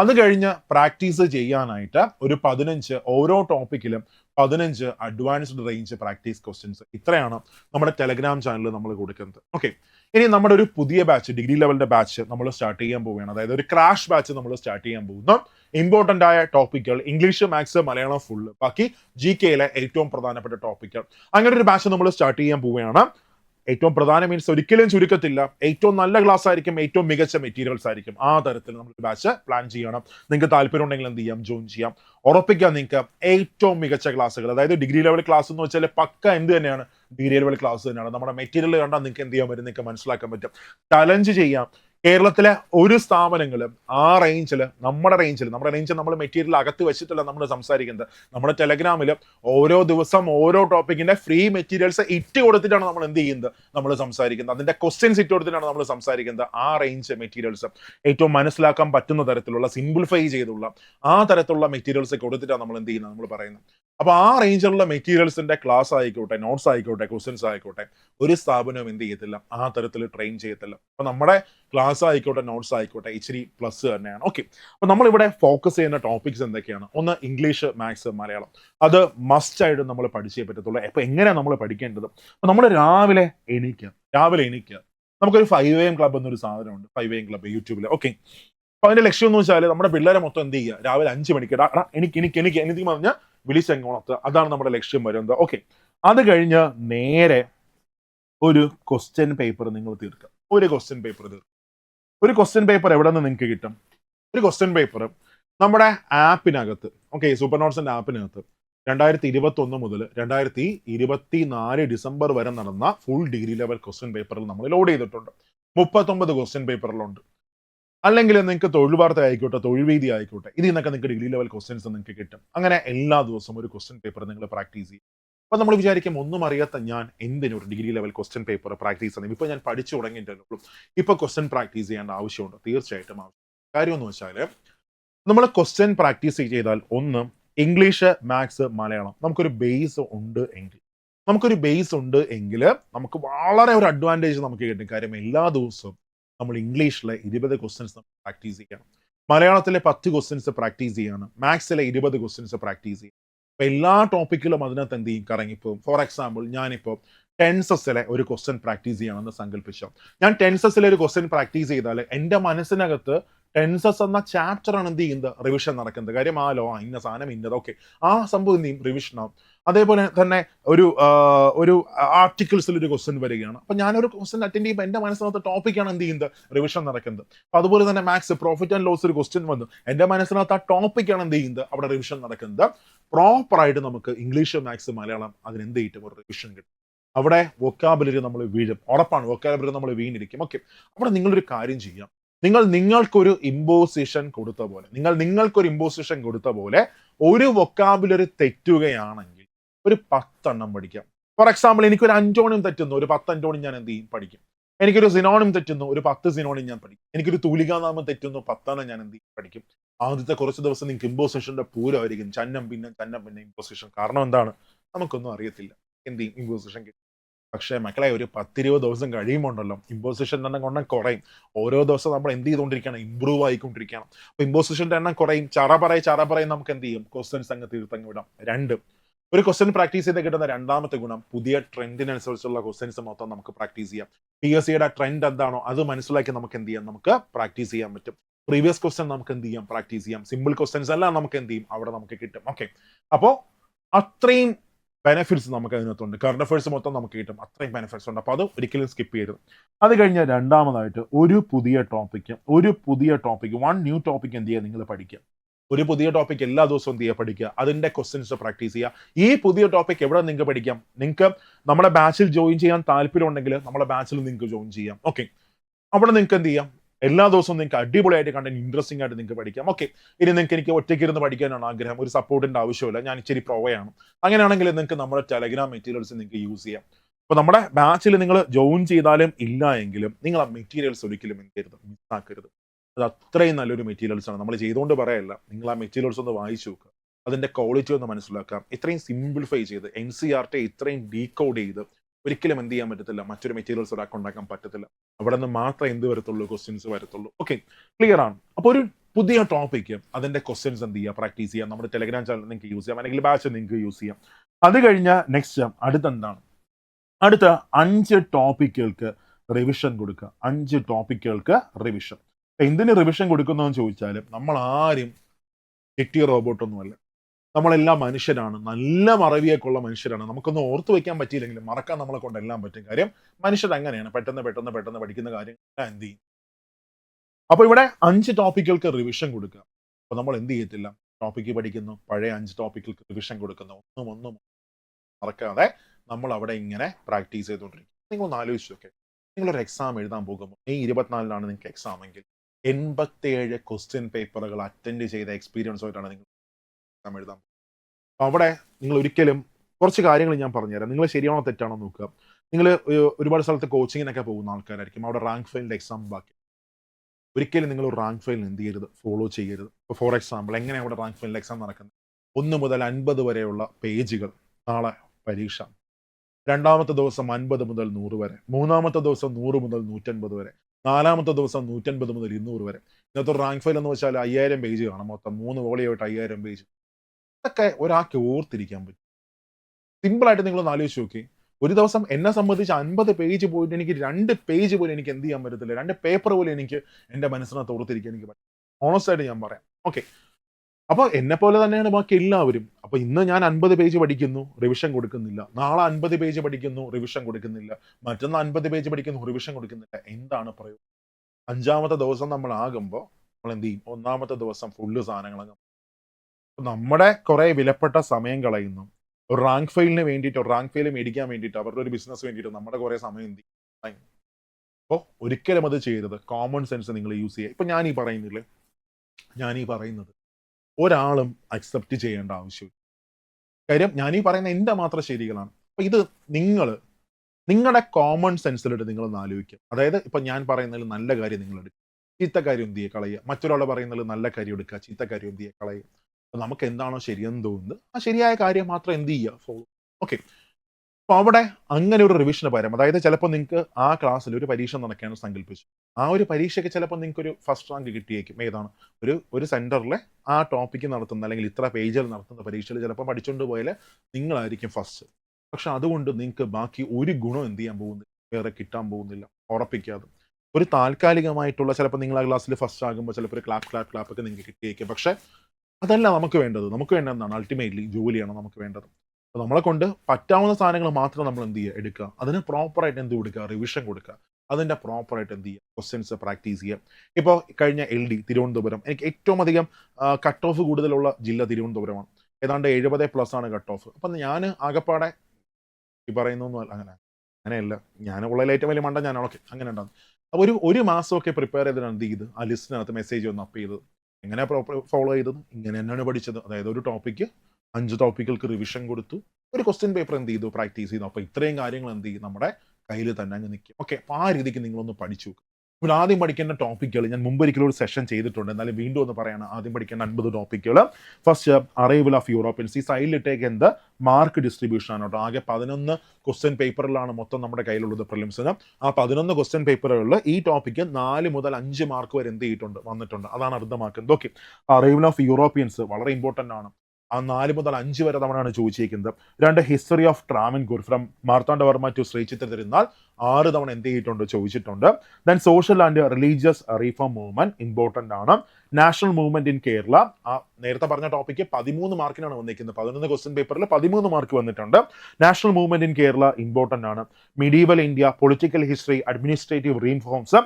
അത് കഴിഞ്ഞ് പ്രാക്ടീസ് ചെയ്യാനായിട്ട് ഒരു പതിനഞ്ച് ഓരോ ടോപ്പിക്കിലും പതിനഞ്ച് അഡ്വാൻസ്ഡ് റേഞ്ച് പ്രാക്ടീസ് ക്വസ്റ്റ്യൻസ് ഇത്രയാണ് നമ്മുടെ ടെലഗ്രാം ചാനലിൽ നമ്മൾ കൊടുക്കുന്നത്. ഓക്കെ ഇനി നമ്മുടെ ഒരു പുതിയ ബാച്ച് ഡിഗ്രി ലെവലിന്റെ ബാച്ച് നമ്മൾ സ്റ്റാർട്ട് ചെയ്യാൻ പോവുകയാണ്. അതായത് ഒരു ക്രാഷ് ബാച്ച് നമ്മൾ സ്റ്റാർട്ട് ചെയ്യാൻ പോകുന്നു. ഇമ്പോർട്ടന്റ് ആയ ടോപ്പിക്കുകൾ ഇംഗ്ലീഷ് മാത്സ് മലയാളം ഫുള്ള് ബാക്കി ജി കെയിലെ ഏറ്റവും പ്രധാനപ്പെട്ട ടോപ്പിക്കുകൾ അങ്ങനെ ഒരു ബാച്ച് നമ്മൾ സ്റ്റാർട്ട് ചെയ്യാൻ പോവുകയാണ്. ഏറ്റവും പ്രധാന മീൻസ് ഒരിക്കലും ചുരുക്കത്തില്ല. ഏറ്റവും നല്ല ക്ലാസ് ആയിരിക്കും ഏറ്റവും മികച്ച മെറ്റീരിയൽസ് ആയിരിക്കും. ആ തരത്തിൽ നമ്മൾ ബാച്ച് പ്ലാൻ ചെയ്യണം. നിങ്ങൾക്ക് താല്പര്യം ഉണ്ടെങ്കിൽ എന്ത് ചെയ്യാം? ജോയിൻ ചെയ്യാം. ഉറപ്പിക്കാം നിങ്ങൾക്ക് ഏറ്റവും മികച്ച ക്ലാസ്സുകൾ അതായത് ഡിഗ്രി ലെവൽ ക്ലാസ് എന്ന് വെച്ചാൽ പക്ക എന്ത് തന്നെയാണ്? ഡിഗ്രി ലെവൽ ക്ലാസ് തന്നെയാണ്. നമ്മുടെ മെറ്റീരിയൽ കണ്ടാൽ നിങ്ങൾക്ക് എന്ത് ചെയ്യാൻ പറ്റും? നിങ്ങൾക്ക് മനസ്സിലാക്കാൻ പറ്റും. ചലഞ്ച് ചെയ്യാം. കേരളത്തിലെ ഒരു സ്ഥാപനങ്ങളും ആ റേഞ്ചിൽ നമ്മുടെ റേഞ്ചിൽ നമ്മുടെ റേഞ്ചിൽ നമ്മൾ മെറ്റീരിയൽ അകത്ത് വെച്ചിട്ടല്ല നമ്മൾ സംസാരിക്കുന്നത്. നമ്മുടെ ടെലഗ്രാമിൽ ഓരോ ദിവസം ഓരോ ടോപ്പിക്കിന്റെ ഫ്രീ മെറ്റീരിയൽസ് ഇട്ട് കൊടുത്തിട്ടാണ് നമ്മൾ എന്ത് ചെയ്യുന്നത്? നമ്മൾ സംസാരിക്കുന്നത്. അതിന്റെ ക്വസ്റ്റ്യൻസ് ഇട്ട് കൊടുത്തിട്ടാണ് നമ്മൾ സംസാരിക്കുന്നത്. ആ റേഞ്ച് മെറ്റീരിയൽസ് ഏറ്റവും മനസ്സിലാക്കാൻ പറ്റുന്ന തരത്തിലുള്ള സിംപ്ലിഫൈ ചെയ്തുള്ള ആ തരത്തിലുള്ള മെറ്റീരിയൽസ് കൊടുത്തിട്ടാണ് നമ്മൾ എന്ത് ചെയ്യുന്നത്? നമ്മൾ പറയുന്നത്. അപ്പൊ ആ റേഞ്ചിലുള്ള മെറ്റീരിയൽസിന്റെ ക്ലാസ് ആയിക്കോട്ടെ നോട്ട്സ് ആയിക്കോട്ടെ ക്വസ്റ്റ്യൻസ് ആയിക്കോട്ടെ ഒരു സ്ഥാപനവും എന്ത് ചെയ്യത്തില്ല. ആ തരത്തിൽ ട്രെയിൻ ചെയ്യത്തില്ല. അപ്പോൾ നമ്മുടെ ക്ലാസ് ആയിക്കോട്ടെ നോട്ട്സ് ആയിക്കോട്ടെ ഇച്ചിരി പ്ലസ് തന്നെയാണ്. ഓക്കെ അപ്പോൾ നമ്മളിവിടെ ഫോക്കസ് ചെയ്യുന്ന ടോപ്പിക്സ് എന്തൊക്കെയാണ്? ഒന്ന് ഇംഗ്ലീഷ് മാത്സ് മലയാളം. അത് മസ്റ്റ് ആയിട്ട് നമ്മൾ പഠിച്ചേ പറ്റത്തുള്ളൂ. അപ്പോൾ എങ്ങനെയാണ് നമ്മൾ പഠിക്കേണ്ടത്? അപ്പോൾ നമ്മൾ രാവിലെ എണീക്കുക രാവിലെ എണീക്കുക നമുക്കൊരു ഫൈവ് എം ക്ലബ് എന്നൊരു സാധനമുണ്ട്. ഫൈവ് എം ക്ലബ് യൂട്യൂബിൽ ഓക്കെ അപ്പോൾ അതിന്റെ ലക്ഷ്യം എന്ന് വെച്ചാൽ നമ്മുടെ പിള്ളേരെ മൊത്തം എന്ത് ചെയ്യുക? രാവിലെ അഞ്ച് മണിക്ക് എടാ, എനിക്ക് എനിക്ക് എനിക്ക് എനിക്ക് പറഞ്ഞാൽ വിളിച്ചെങ്ങോണത്ത്. അതാണ് നമ്മുടെ ലക്ഷ്യം വരുന്നത്. ഓക്കെ അത് കഴിഞ്ഞ് നേരെ ഒരു ക്വസ്റ്റ്യൻ പേപ്പർ നിങ്ങൾ തീർക്കുക. ഒരു ക്വസ്റ്റ്യൻ പേപ്പർ തീർക്കുക. ഒരു ക്വസ്റ്റ്യൻ പേപ്പർ എവിടെ നിന്ന് നിങ്ങൾക്ക് കിട്ടും? ഒരു ക്വസ്റ്റ്യൻ പേപ്പർ നമ്മുടെ ആപ്പിനകത്ത് ഓക്കെ സൂപ്പർ നോട്ട്സിന്റെ ആപ്പിനകത്ത് രണ്ടായിരത്തി ഇരുപത്തൊന്ന് മുതൽ രണ്ടായിരത്തി ഇരുപത്തി നാല് ഡിസംബർ വരെ നടന്ന ഫുൾ ഡിഗ്രി ലെവൽ ക്വസ്റ്റ്യൻ പേപ്പറിൽ നമ്മൾ ലോഡ് ചെയ്തിട്ടുണ്ട്. മുപ്പത്തൊമ്പത് ക്വസ്റ്റ്യൻ പേപ്പറിലുണ്ട് അല്ലെങ്കിൽ നിങ്ങൾക്ക് തൊഴിൽ വാർത്ത ആയിക്കോട്ടെ തൊഴിൽ വീതി ആയിക്കോട്ടെ ഇതിൽ നിന്നൊക്കെ നിങ്ങൾക്ക് ഡിഗ്രി ലെവൽ ക്വസ്റ്റ്യൻസ് നിങ്ങൾക്ക് കിട്ടും. അങ്ങനെ എല്ലാ ദിവസവും ഒരു ക്വസ്റ്റ്യൻ പേപ്പർ നിങ്ങൾ പ്രാക്ടീസ് ചെയ്യും. അപ്പൊ നമ്മൾ വിചാരിക്കും ഒന്നും അറിയാത്ത ഞാൻ എന്തിനും ഒരു degree level question paper practice ചെയ്യണം ഇപ്പൊ ഞാൻ പഠിച്ചു തുടങ്ങിയിട്ടുള്ളൂ. ഇപ്പൊ ക്വസ്റ്റ്യൻ പ്രാക്ടീസ് ചെയ്യേണ്ട ആവശ്യമുണ്ട്? തീർച്ചയായിട്ടും ആവശ്യം കാര്യം എന്ന് വെച്ചാൽ നമ്മൾ ക്വസ്റ്റ്യൻ പ്രാക്ടീസ് ചെയ്താൽ ഒന്ന് ഇംഗ്ലീഷ് മാത്സ് മലയാളം നമുക്കൊരു ബേസ് ഉണ്ട് എങ്കിൽ. നമുക്കൊരു ബേസ് ഉണ്ട് എങ്കിൽ നമുക്ക് വളരെ ഒരു അഡ്വാന്റേജ് നമുക്ക് കിട്ടും. കാര്യം എല്ലാ ദിവസവും നമ്മൾ ഇംഗ്ലീഷിലെ ഇരുപത് ക്വസ്റ്റ്യൻസ് നമ്മൾ പ്രാക്ടീസ് ചെയ്യണം. മലയാളത്തിലെ പത്ത് ക്വസ്റ്റ്യൻസ് പ്രാക്ടീസ് ചെയ്യണം. മാത്സിലെ ഇരുപത് ക്വസ്റ്റ്യൻസ് പ്രാക്ടീസ് ചെയ്യണം. അപ്പോൾ എല്ലാ ടോപ്പിക്കിലും അതിനകത്ത് എന്ത് ചെയ്യും? കറങ്ങിപ്പോവും. ഫോർ എക്സാമ്പിൾ ഞാനിപ്പോൾ ടെൻസസിലെ ഒരു ക്വസ്റ്റ്യൻ പ്രാക്ടീസ് ചെയ്യണമെന്ന് സങ്കല്പിച്ചു ഞാൻ ടെൻസസിലെ ഒരു ക്വസ്റ്റ്യൻ പ്രാക്ടീസ് ചെയ്താൽ എന്റെ മനസ്സിനകത്ത് ടെൻസസ് എന്ന ചാപ്റ്റർ ആണ് എന്ത് ചെയ്യുന്നത്? റിവിഷൻ നടക്കുന്നത്. കാര്യം ആ ലോ ഇന്ന സാധനം ഇന്നത്. ഓക്കെ ആ സംഭവം എന്ത് ചെയ്യും? റിവിഷൻ ആവും. അതേപോലെ തന്നെ ഒരു ഒരു ആർട്ടിക്കിൾസിൽ ഒരു ക്വസ്റ്റ്യൻ വരികയാണ്. അപ്പൊ ഞാനൊരു ക്വസ്റ്റ്യൻ അറ്റൻഡ് ചെയ്യുമ്പോൾ എന്റെ മനസ്സിനകത്ത് ടോപ്പിക്കാണ് എന്ത് ചെയ്യുന്നത്? റിവിഷൻ നടക്കുന്നത്. അപ്പൊ അതുപോലെ തന്നെ മാത്സ് പ്രോഫിറ്റ് ആൻഡ് ലോസ് ഒരു ക്വസ്റ്റ്യൻ വന്നു. എന്റെ മനസ്സിനകത്ത് ആ ടോപ്പിക്കാണ് എന്ത് ചെയ്യുന്നത്? അവിടെ റിവിഷൻ നടക്കുന്നത്. പ്രോപ്പറായിട്ട് നമുക്ക് ഇംഗ്ലീഷ് മാത്സ് മലയാളം അതിന് എന്ത് ഒരു റിവിഷൻ കിട്ടും? അവിടെ വൊക്കാബുലറി നമ്മൾ വീഴും. ഉറപ്പാണ് വൊക്കാബുലറി നമ്മൾ വീണിരിക്കും. ഓക്കെ അവിടെ നിങ്ങളൊരു കാര്യം ചെയ്യാം. നിങ്ങൾ നിങ്ങൾക്കൊരു ഇമ്പോസിഷൻ കൊടുത്ത പോലെ നിങ്ങൾ നിങ്ങൾക്കൊരു ഇമ്പോസിഷൻ കൊടുത്ത പോലെ ഒരു വൊക്കാബുലറി തെറ്റുകയാണെങ്കിൽ ഒരു പത്തെണ്ണം പഠിക്കാം. ഫോർ എക്സാമ്പിൾ എനിക്കൊരു അഞ്ചോണിയും തെറ്റുന്നു ഒരു പത്ത് അഞ്ചോണിയം ഞാൻ എന്ത് ചെയ്യും? പഠിക്കും. എനിക്കൊരു സിനോണിം തെറ്റുന്നു ഒരു പത്ത് സിനോണിം ഞാൻ പഠിക്കും. എനിക്കൊരു തൂലികാനാമം തെറ്റുന്നു പത്തെണ്ണം ഞാൻ എന്ത് ചെയ്യും? പഠിക്കും. ആദ്യത്തെ കുറച്ച് ദിവസം നിങ്ങൾക്ക് ഇമ്പോസിഷന്റെ പൂരമായിരിക്കും ചന്നം പിന്നെ ചന്നം പിന്നെ ഇമ്പോസിഷൻ കാരണം എന്താണ്? നമുക്കൊന്നും അറിയത്തില്ല. എന്ത് ചെയ്യും? ഇമ്പോസിഷൻ പക്ഷേ മക്കളെ ഒരു പത്തിരുപത് ദിവസം കഴിയുമ്പോണ്ടല്ലോ ഇമ്പോസിഷന്റെ എണ്ണം കൊണ്ടും കുറയും. ഓരോ ദിവസം നമ്മൾ എന്ത് ചെയ്തുകൊണ്ടിരിക്കണം ഇമ്പ്രൂവ് ആയിക്കൊണ്ടിരിക്കണം അപ്പോൾ ഇമ്പോസിഷന്റെ എണ്ണം കുറയും. ചറ പറയും ചറ പറയും നമുക്ക് എന്ത് ചെയ്യും? ക്വസ്റ്റ്യൻസ് അങ്ങ് തീർത്തങ്ങ് വിടാം. രണ്ട് ഒരു ക്വസ്റ്റ്യൻ പ്രാക്ടീസ് ചെയ്ത് കിട്ടുന്ന രണ്ടാമത്തെ ഗുണം പുതിയ ട്രെൻഡിനനുസരിച്ചുള്ള ക്വസ്റ്റ്യൻസ് മൊത്തം നമുക്ക് പ്രാക്ടീസ് ചെയ്യാം. പി എസ് സിയുടെ ട്രെൻഡ് എന്താണോ അത് മനസ്സിലാക്കി നമുക്ക് എന്ത് ചെയ്യാം? നമുക്ക് പ്രാക്ടീസ് ചെയ്യാൻ പറ്റും. പ്രീവിയസ് ക്വസ്റ്റ്യൻ നമുക്ക് എന്ത് ചെയ്യാം? പ്രാക്ടീസ് ചെയ്യാം. സിമ്പിൾ ക്വസ്റ്റ്യൻസ് എല്ലാം നമുക്ക് എന്ത് ചെയ്യും? അവിടെ നമുക്ക് കിട്ടും. ഓക്കെ അപ്പോൾ അത്രയും ബെനിഫിറ്റ്സ് നമുക്ക് അതിനകത്തുണ്ട്. കറണ്ട് അഫയേഴ്സ് മൊത്തം നമുക്ക് കിട്ടും. അത്രയും ബെനഫിറ്റ്സ് ഉണ്ട്. അപ്പോൾ അത് ഒരിക്കലും സ്കിപ്പ് ചെയ്യരുത്. അത് കഴിഞ്ഞ് രണ്ടാമതായിട്ട് ഒരു പുതിയ ടോപ്പിക്ക് ഒരു പുതിയ ടോപ്പിക് വൺ ന്യൂ ടോപ്പിക് എന്ത് ചെയ്യുക നിങ്ങൾ പഠിക്കുക. ഒരു പുതിയ ടോപ്പിക് എല്ലാ ദിവസവും എന്ത് ചെയ്യുക? പഠിക്കുക. അതിന്റെ ക്വസ്റ്റ്യൻസ് പ്രാക്ടീസ് ചെയ്യുക. ഈ പുതിയ ടോപ്പിക് എവിടെ നിങ്ങൾക്ക് പഠിക്കാം? നിങ്ങൾക്ക് നമ്മുടെ ബാച്ചിൽ ജോയിൻ ചെയ്യാൻ താല്പര്യം ഉണ്ടെങ്കിൽ നമ്മുടെ ബാച്ചിൽ നിങ്ങൾക്ക് ജോയിൻ ചെയ്യാം. ഓക്കെ അവിടെ നിങ്ങൾക്ക് എന്ത് ചെയ്യാം? എല്ലാ ദിവസവും നിങ്ങൾക്ക് അടിപൊളിയായിട്ട് കണ്ടന്റ് ഇൻട്രസ്റ്റിംഗ് ആയിട്ട് നിങ്ങൾക്ക് പഠിക്കാം. ഓക്കെ ഇനി നിങ്ങൾക്ക് എനിക്ക് ഒറ്റയ്ക്ക് ഇരുന്ന് പഠിക്കാനാണ് ആഗ്രഹം. ഒരു സപ്പോർട്ടിന്റെ ആവശ്യമില്ല. ഞാൻ ഇച്ചിരി പ്രോവയാണ് അങ്ങനെയാണെങ്കിൽ നിങ്ങൾക്ക് നമ്മുടെ ടെലഗ്രാം മെറ്റീരിയൽസ് നിങ്ങൾക്ക് യൂസ് ചെയ്യാം. അപ്പോൾ നമ്മുടെ ബാച്ചിൽ നിങ്ങൾ ജോയിൻ ചെയ്താലും ഇല്ല എങ്കിലും നിങ്ങൾ ആ മെറ്റീരിയൽസ് ഒരിക്കലും എന്ത് ചെയ്യരുത് മിസ്സാക്കരുത് അത് അത്രയും നല്ലൊരു മെറ്റീരിയൽസ് ആണ്. നമ്മൾ ചെയ്തുകൊണ്ട് പറയല്ല നിങ്ങൾ ആ മെറ്റീരിയൽസ് ഒന്ന് വായിച്ചു നോക്കുക അതിന്റെ ക്വാളിറ്റി ഒന്ന് മനസ്സിലാക്കാം. ഇത്രയും സിംപ്ലിഫൈ ചെയ്ത് എൻ സി ആർ ടെ ഇത്രയും ഡീകോഡ് ചെയ്ത് ഒരിക്കലും എന്ത് ചെയ്യാൻ പറ്റത്തില്ല. മറ്റൊരു മെറ്റീരിയൽസ് ഒരാൾക്ക് ഉണ്ടാക്കാൻ പറ്റത്തില്ല. അവിടെ നിന്ന് മാത്രമേ എന്ത് വരത്തുള്ളൂ? ക്വസ്റ്റ്യൻസ് വരത്തുള്ളൂ. ഓക്കെ ക്ലിയർ ആണ്. അപ്പോൾ ഒരു പുതിയ ടോപ്പിക്ക് അതിന്റെ ക്വസ്റ്റ്യൻസ് എന്ത് ചെയ്യുക പ്രാക്ടീസ് ചെയ്യാം. നമ്മുടെ ടെലഗ്രാം ചാനൽ നിങ്ങൾക്ക് യൂസ് ചെയ്യാം. അല്ലെങ്കിൽ ബാച്ച് നിങ്ങൾക്ക് യൂസ് ചെയ്യാം. അത് കഴിഞ്ഞ നെക്സ്റ്റ് അടുത്ത എന്താണ്? അടുത്ത അഞ്ച് ടോപ്പിക്കുകൾക്ക് റിവിഷൻ കൊടുക്കുക. അഞ്ച് ടോപ്പിക്കുകൾക്ക് റിവിഷൻ എന്തിന് റിവിഷൻ കൊടുക്കുന്നതെന്ന് ചോദിച്ചാലും നമ്മൾ ആരും കിട്ടിയ റോബോട്ടൊന്നുമല്ല നമ്മളെല്ലാം മനുഷ്യരാണ്. നല്ല മറവിയൊക്കെയുള്ള മനുഷ്യരാണ്. നമുക്കൊന്നും ഓർത്തു വെക്കാൻ പറ്റിയില്ലെങ്കിലും മറക്കാൻ നമ്മളെ കൊണ്ട് എല്ലാം പറ്റും. കാര്യം മനുഷ്യർ അങ്ങനെയാണ്. പെട്ടെന്ന് പെട്ടെന്ന് പെട്ടെന്ന് പഠിക്കുന്ന കാര്യങ്ങൾ എന്ത് ചെയ്യും? അപ്പൊ ഇവിടെ അഞ്ച് ടോപ്പിക്കുകൾക്ക് റിവിഷൻ കൊടുക്കുക. അപ്പോൾ നമ്മൾ എന്ത് ചെയ്യത്തില്ല? ടോപ്പിക്ക് പഠിക്കുന്നു. പഴയ അഞ്ച് ടോപ്പിക്കുകൾക്ക് റിവിഷൻ കൊടുക്കുന്നു. ഒന്നും ഒന്നും മറക്കാതെ നമ്മൾ അവിടെ ഇങ്ങനെ പ്രാക്ടീസ് ചെയ്തുകൊണ്ടിരിക്കും നിങ്ങൾ ഒന്ന് ആലോചിച്ചു നോക്കെ. നിങ്ങളൊരു എക്സാം എഴുതാൻ പോകുമ്പോൾ മെയ് ഇരുപത്തിനാലിനാണ് നിങ്ങൾക്ക് എക്സാം എങ്കിൽ എൺപത്തേഴ് ക്വസ്റ്റ്യൻ പേപ്പറുകൾ അറ്റൻഡ് ചെയ്ത എക്സ്പീരിയൻസ് ആയിട്ടാണ് നിങ്ങൾ എക്സാം എഴുതാൻ അവിടെ നിങ്ങൾ ഒരിക്കലും കുറച്ച് കാര്യങ്ങൾ ഞാൻ പറഞ്ഞുതരാം. നിങ്ങൾ ശരിയാണോ തെറ്റാണോ നോക്കുക. നിങ്ങൾ ഒരുപാട് സ്ഥലത്ത് കോച്ചിങ്ങിനൊക്കെ പോകുന്ന ആൾക്കാരായിരിക്കും. അവിടെ റാങ്ക് ഫയലിന്റെ എക്സാം ബാക്കി. ഒരിക്കലും നിങ്ങൾ റാങ്ക് ഫൈൽ എന്ത് ചെയ്യരുത്. ഫോളോ ചെയ്യരുത്. ഇപ്പോൾ ഫോർ എക്സാമ്പിൾ എങ്ങനെയാണ് അവിടെ റാങ്ക് ഫൈലിന്റെ എക്സാം നടക്കുന്നത്? ഒന്ന് മുതൽ അൻപത് വരെയുള്ള പേജുകൾ നാളെ പരീക്ഷ. രണ്ടാമത്തെ ദിവസം അൻപത് മുതൽ നൂറ് വരെ. മൂന്നാമത്തെ ദിവസം നൂറ് മുതൽ നൂറ്റൻപത് വരെ. നാലാമത്തെ ദിവസം നൂറ്റൻപത് മുതൽ ഇരുന്നൂറ് വരെ. ഇന്നത്തെ റാങ്ക് ഫൈൽ എന്ന് വെച്ചാൽ അയ്യായിരം പേജ് കാണാം മൊത്തം. മൂന്ന് വോളിയായിട്ട് അയ്യായിരം പേജ്. ഇതൊക്കെ ഒരാൾക്ക് ഓർത്തിരിക്കാൻ പറ്റും. സിമ്പിളായിട്ട് നിങ്ങളൊന്ന് ആലോചിച്ച് നോക്കി. ഒരു ദിവസം എന്നെ സംബന്ധിച്ച് അൻപത് പേജ് പോയിട്ട് എനിക്ക് രണ്ട് പേജ് പോലും എനിക്ക് എന്ത് ചെയ്യാൻ പറ്റത്തില്ല. രണ്ട് പേപ്പർ പോലും എനിക്ക് എന്റെ മനസ്സിനകത്ത് ഓർത്തിരിക്കാൻ എനിക്ക് പറ്റും ഓണസ്റ്റായിട്ട് ഞാൻ പറയാം. ഓക്കെ അപ്പോൾ എന്നെ പോലെ തന്നെയാണ് ബാക്കി എല്ലാവരും. അപ്പോൾ ഇന്ന് ഞാൻ അൻപത് പേജ് പഠിക്കുന്നു റിവിഷൻ കൊടുക്കുന്നില്ല. നാളെ അൻപത് പേജ് പഠിക്കുന്നു റിവിഷൻ കൊടുക്കുന്നില്ല. മറ്റൊന്ന് അൻപത് പേജ് പഠിക്കുന്നു റിവിഷൻ കൊടുക്കുന്നില്ല. എന്താണ് പ്രയോജനം? അഞ്ചാമത്തെ ദിവസം നമ്മൾ ആകുമ്പോൾ നമ്മൾ എന്ത് ചെയ്യും? ഒന്നാമത്തെ ദിവസം ഫുള്ള് സാധനങ്ങൾ നമ്മുടെ കുറെ വിലപ്പെട്ട സമയം കളയുന്നു. ഒരു റാങ്ക് ഫെയിലിന് വേണ്ടിയിട്ട് റാങ്ക് ഫെയിൽ മേടിക്കാൻ വേണ്ടിയിട്ട് അവരുടെ ഒരു ബിസിനസ് വേണ്ടിയിട്ട് നമ്മുടെ കുറെ സമയം എന്ത് അപ്പോൾ ഒരിക്കലും അത് ചെയ്തത് കോമൺ സെൻസ് നിങ്ങൾ യൂസ് ചെയ്യുക. ഇപ്പൊ ഞാൻ ഈ പറയുന്നില്ലേ? ഞാൻ ഈ പറയുന്നത് ഒരാളും അക്സെപ്റ്റ് ചെയ്യേണ്ട ആവശ്യമില്ല. കാര്യം ഞാൻ ഈ പറയുന്ന എന്റെ മാത്രം ശരികളാണ്. അപ്പൊ ഇത് നിങ്ങൾ നിങ്ങളുടെ കോമൺ സെൻസിലിട്ട് നിങ്ങൾ ഒന്ന് ആലോചിക്കുക. അതായത് ഇപ്പൊ ഞാൻ പറയുന്നതിൽ നല്ല കാര്യം നിങ്ങൾ എടുക്കുക. ചീത്ത കാര്യം എന്ത് ചെയ്യുക കളയുക. മറ്റൊരാൾ പറയുന്നതിൽ നല്ല കാര്യം എടുക്കുക. ചീത്ത കാര്യം എന്ത് ചെയ്യുക കളയുക. നമുക്ക് എന്താണോ ശരിയെന്ന് തോന്നുന്നത് ആ ശരിയായ കാര്യം മാത്രം എന്ത് ചെയ്യുക ഫോളോ ഓക്കെ അപ്പൊ അവിടെ അങ്ങനെ ഒരു റിവിഷന് പകരം അതായത് ചിലപ്പോൾ നിങ്ങൾക്ക് ആ ക്ലാസ്സിൽ ഒരു പരീക്ഷ നടക്കുകയാണ് സങ്കല്പിച്ചു ആ ഒരു പരീക്ഷയ്ക്ക് ചിലപ്പോൾ നിങ്ങൾക്ക് ഒരു ഫസ്റ്റ് റാങ്ക് കിട്ടിയേക്കും. ഏതാണ്? ഒരു ഒരു സെന്ററിലെ ആ ടോപ്പിക്ക് നടത്തുന്ന അല്ലെങ്കിൽ ഇത്ര പേജിൽ നടത്തുന്ന പരീക്ഷയിൽ ചിലപ്പോൾ പഠിച്ചുകൊണ്ട് പോയാൽ നിങ്ങളായിരിക്കും ഫസ്റ്റ് പക്ഷെ അതുകൊണ്ട് നിങ്ങൾക്ക് ബാക്കി ഒരു ഗുണം എന്ത് ചെയ്യാൻ പോകുന്നില്ല. വേറെ കിട്ടാൻ പോകുന്നില്ല. ഉറപ്പിക്കാതെ. ഒരു താൽക്കാലികമായിട്ടുള്ള ചിലപ്പോൾ നിങ്ങൾ ആ ക്ലാസ്സിൽ ഫസ്റ്റ് ആകുമ്പോൾ ചിലപ്പോൾ ഒരു ക്ലാപ്പ് ക്ലാപ്പ് ക്ലാപ്പ് ഒക്കെ നിങ്ങൾക്ക് കിട്ടിയേക്കും. പക്ഷെ അതല്ല നമുക്ക് വേണ്ടത്. നമുക്ക് വേണ്ട എന്താണ്? അൾട്ടിമേറ്റ്ലി ജോലിയാണ് നമുക്ക് വേണ്ടത്. അപ്പോൾ നമ്മളെ കൊണ്ട് പറ്റാവുന്ന സാധനങ്ങൾ മാത്രം നമ്മൾ എന്ത് ചെയ്യുക? എടുക്കുക. അതിന് പ്രോപ്പറായിട്ട് എന്ത് കൊടുക്കുക? റിവിഷൻ കൊടുക്കുക. അതിന്റെ പ്രോപ്പറായിട്ട് എന്ത് ചെയ്യുക? ക്വസ്റ്റ്യൻസ് പ്രാക്ടീസ് ചെയ്യുക. ഇപ്പോൾ കഴിഞ്ഞ എൽ ഡി തിരുവനന്തപുരം. എനിക്ക് ഏറ്റവും അധികം കട്ട് ഓഫ് കൂടുതലുള്ള ജില്ല തിരുവനന്തപുരമാണ്. ഏതാണ്ട് എഴുപത് പ്ലസ് ആണ് കട്ട് ഓഫ് അപ്പം ഞാൻ ആകപ്പാടെ ഈ പറയുന്നൊന്നും അല്ല. അങ്ങനെ അങ്ങനെയല്ല. ഞാൻ ഉള്ളതിൽ ഏറ്റവും വലിയ മണ്ട ഞാൻ ഓക്കെ അങ്ങനെ ഉണ്ടാകും. അപ്പോൾ ഒരു ഒരു മാസമൊക്കെ പ്രിപ്പയർ ചെയ്തിട്ടാണ് എന്ത് ചെയ്ത് ആ ലിസ്റ്റിനകത്ത് മെസ്സേജ് ഒന്ന് അപ്പ് ചെയ്തത്. എങ്ങനെ ഫോളോ ചെയ്തത്? ഇങ്ങനെ തന്നെയാണ് പഠിച്ചത്. അതായത് ഒരു ടോപ്പിക്ക് അഞ്ച് ടോപ്പിക്കുകൾക്ക് റിവിഷൻ കൊടുത്തു. ഒരു ക്വസ്റ്റ്യൻ പേപ്പർ എന്ത് ചെയ്തു? പ്രാക്ടീസ് ചെയ്തു. അപ്പോൾ ഇത്രയും കാര്യങ്ങൾ എന്ത് ചെയ്യും? നമ്മുടെ കയ്യിൽ തന്നെ അങ്ങ് നിൽക്കും. ഓക്കെ അപ്പോൾ ആ രീതിക്ക് നിങ്ങളൊന്ന് പഠിച്ചു ഇവിടെ ആദ്യം പഠിക്കേണ്ട ടോപ്പിക്കുകൾ ഞാൻ മുമ്പ് ഒരിക്കലും ഒരു സെഷൻ ചെയ്തിട്ടുണ്ട്. എന്നാലും വീണ്ടും ഒന്ന് പറയാണ് ആദ്യം പഠിക്കേണ്ട അൻപത് ടോപ്പിക്കുകൾ ഫസ്റ്റ് അറൈവൽ ഓഫ് യൂറോപ്യൻസ് ഈ സൈഡിലിട്ടേക്ക് എന്ത്? മാർക്ക് ഡിസ്ട്രിബ്യൂഷൻ ആണ് കേട്ടോ. ആകെ പതിനൊന്ന് ക്വസ്റ്റ്യൻ പേപ്പറിലാണ് മൊത്തം നമ്മുടെ കയ്യിലുള്ളത് പ്രിലിംസിന് ആ പതിനൊന്ന് ക്വസ്റ്റ്യൻ പേപ്പറുകളിൽ ഈ ടോപ്പിക്ക് നാല് മുതൽ അഞ്ച് മാർക്ക് വരെ എന്ത് ചെയ്തിട്ടുണ്ട്? വന്നിട്ടുണ്ട്. അതാണ് അർത്ഥമാക്കുന്നത്. ഓക്കെ അറൈവൽ ഓഫ് യൂറോപ്യൻസ് വളരെ ഇമ്പോർട്ടന്റ് ആണ്. ആ നാല് മുതൽ അഞ്ച് വരെ തവണയാണ് ചോദിച്ചിരിക്കുന്നത്. രണ്ട് history of Travancore from Marthandavarma to Sree Chithira Thirunal ആറ് തവണ എന്ത് ചെയ്തിട്ടുണ്ട് ചോദിച്ചിട്ടുണ്ട്. Then social and religious reform movement important ആണ്. നാഷണൽ മൂവ്മെന്റ് ഇൻ കേരള ആ നേരത്തെ പറഞ്ഞ ടോപ്പിക്ക് പതിമൂന്ന് മാർക്കിനാണ് വന്നിരിക്കുന്നത്. പതിനൊന്ന് ക്വസ്റ്റ്യൻ പേപ്പറിൽ പതിമൂന്ന് മാർക്ക് വന്നിട്ടുണ്ട്. National movement in Kerala important ആണ്. Medieval India political history administrative reforms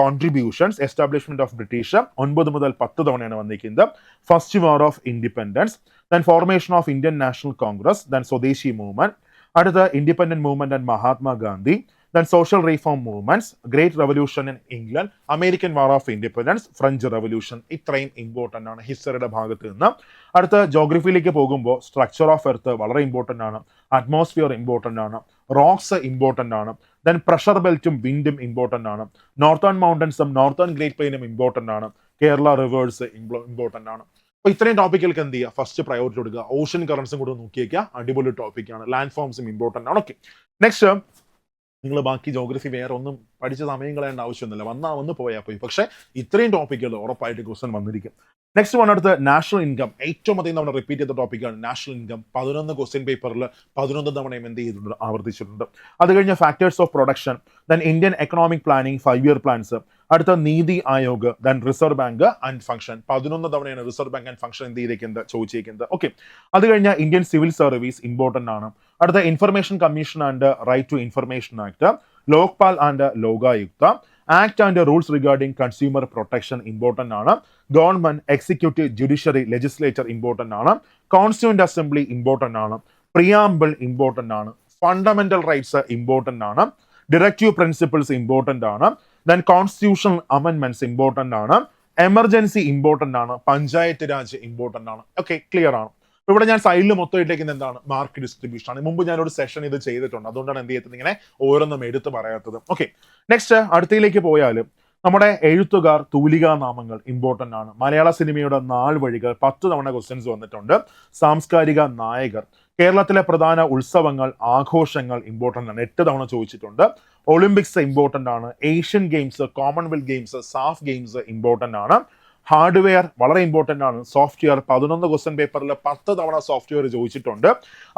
contributions establishment of British ഒൻപത് മുതൽ പത്ത് തവണയാണ് വന്നിരിക്കുന്നത്. First war of independence then formation of Indian National Congress then swadeshi movement അടുത്ത independent movement and Mahatma Gandhi then social reform movements great revolution in England American war of independence French revolution ഇത്രയും important ആണ് ഹിസ്റ്ററിയുടെ ഭാഗത്ത് നിന്ന്. അടുത്ത ജോഗ്രഫിയിലേക്ക് പോകുമ്പോൾ structure of earth വളരെ ഇമ്പോർട്ടന്റ് ആണ് അറ്റ്മോസ്ഫിയർ ഇമ്പോർട്ടന്റ് ആണ് റോക്സ് ഇമ്പോർട്ടന്റ് ആണ് ദെൻ പ്രഷർ ബെൽറ്റും വിൻഡും ഇമ്പോർട്ടന്റ് ആണ് നോർത്തേൺ മൗണ്ടൻസും നോർത്തേൺ ഗ്രേറ്റ് പ്ലെയിനും ഇമ്പോർട്ടന്റ് ആണ് കേരള റിവേഴ്സ് ഇമ്പോർട്ടന്റ് ആണ്. അപ്പോൾ ഇത്രയും ടോപ്പിക്കുകൾക്ക് എന്ത് ചെയ്യുക ഫസ്റ്റ് പ്രയോറിറ്റി കൊടുക്കുക. ഓഷൻ കറൻസും കൂടെ നോക്കിയേക്കുക അടിപൊളി ടോപ്പിക്കാണ് ലാൻഡ് ഫോംസും ഇമ്പോർട്ടന്റ് ആണ്. ഓക്കെ നെക്സ്റ്റ് നിങ്ങൾ ബാക്കി ജോഗ്രഫി വേറെ ഒന്നും പഠിച്ച സമയം കളയേണ്ട ആവശ്യമൊന്നുമില്ല. വന്നാൽ വന്ന് പോയാൽ പോയി. പക്ഷേ ഇത്രയും ടോപ്പിക്കുകൾ ഉറപ്പായിട്ട് ക്വസ്റ്റൻ വന്നിരിക്കും. നെക്സ്റ്റ് വൺ അടുത്ത് നാഷണൽ ഇൻകം ഏറ്റവും അധികം നമ്മൾ റിപ്പീറ്റ് ചെയ്ത ടോപ്പിക്കാണ് നാഷണൽ ഇൻകം പതിനൊന്ന് ക്വസ്റ്റ്യൻ പേപ്പറിൽ പതിനൊന്ന് തവണയും എന്ത് ചെയ്തിട്ടുണ്ട്? ആവർത്തിച്ചിട്ടുണ്ട്. അത് കഴിഞ്ഞ factors of production then Indian economic planning five year plans അടുത്ത NITI Aayog then reserve bank and function പതിനൊന്ന് തവണയാണ് റിസർവ് ബാങ്ക് ആൻഡ് ഫംഗ്ഷൻ എന്ത് ചെയ്തേക്കുന്നത്? ചോദിച്ചേക്കുന്നത്. ഓക്കെ അത് കഴിഞ്ഞ ഇന്ത്യൻ സിവിൽ സർവീസ് ഇമ്പോർട്ടന്റ് ആണ്. അടുത്ത information commission and right to information act Lokpal and Lokayukta act and rules regarding consumer protection important ആണ്. Government executive judiciary legislature important ആണ്. Constituent assembly important ആണ്. Preamble important ആണ്. Fundamental rights important ആണ്. Directive principles important ആണ്. Then constitutional അമെൻമെന്റ്സ് important ആണ്. Emergency important ആണ്. Panchayat raj important ആണ്. ഓക്കെ ക്ലിയർ ആണ്? ഇവിടെ ഞാൻ സൈഡിൽ മൊത്തം ഇട്ടേക്കുന്നത് എന്താണ്? മാർക്ക് ഡിസ്ട്രിബ്യൂഷൻ ആണ്. മുമ്പ് ഒരു സെഷൻ ഇത് ചെയ്തിട്ടുണ്ട്. അതുകൊണ്ടാണ് എന്ത് ചെയ്യുന്നത് ഇങ്ങനെ ഓരോന്നും എടുത്ത് പറയാത്തത്. ഓക്കെ നെക്സ്റ്റ് അടുത്തയിലേക്ക് പോയാലും നമ്മുടെ എഴുത്തുകാർ തൂലികാ നാമങ്ങൾ ഇമ്പോർട്ടന്റ് ആണ്. മലയാള സിനിമയുടെ നാൾ വഴികൾ പത്ത് തവണ ക്വസ്റ്റ്യൻസ് വന്നിട്ടുണ്ട്. സാംസ്കാരിക നായകർ കേരളത്തിലെ പ്രധാന ഉത്സവങ്ങൾ ആഘോഷങ്ങൾ ഇമ്പോർട്ടന്റ് ആണ്. എട്ട് തവണ ചോദിച്ചിട്ടുണ്ട്. ഒളിമ്പിക്സ് ഇമ്പോർട്ടന്റ് ആണ്. Asian games Commonwealth games SAF games important ആണ്. ഹാർഡ്വെയർ വളരെ ഇമ്പോർട്ടന്റ് ആണ്. സോഫ്റ്റ്വെയർ പതിനൊന്ന് ക്വസ്റ്റൻ പേപ്പറിൽ പത്ത് തവണ സോഫ്റ്റ്വെയർ ചോദിച്ചിട്ടുണ്ട്.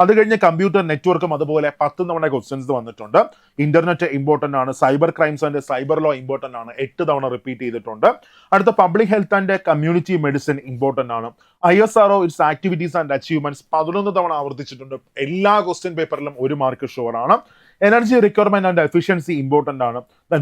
അത് കഴിഞ്ഞ് കമ്പ്യൂട്ടർ നെറ്റ്വർക്കും അതുപോലെ പത്ത് തവണ ക്വസ്റ്റ്യൻസ് വന്നിട്ടുണ്ട്. ഇന്റർനെറ്റ് ഇമ്പോർട്ടന്റ് ആണ്. Cyber crimes and cyber law important ആണ്. എട്ട് തവണ റിപ്പീറ്റ് ചെയ്തിട്ടുണ്ട്. അടുത്ത public health and community medicine important ആണ്. I S R O its activities and achievements പതിനൊന്ന് തവണ ആവർത്തിച്ചിട്ടുണ്ട്. എല്ലാ ക്വസ്റ്റ്യൻ പേപ്പറിലും ഒരു മാർക്ക് ഷുവർ ആണ്. Energy requirement and efficiency important ആണ്.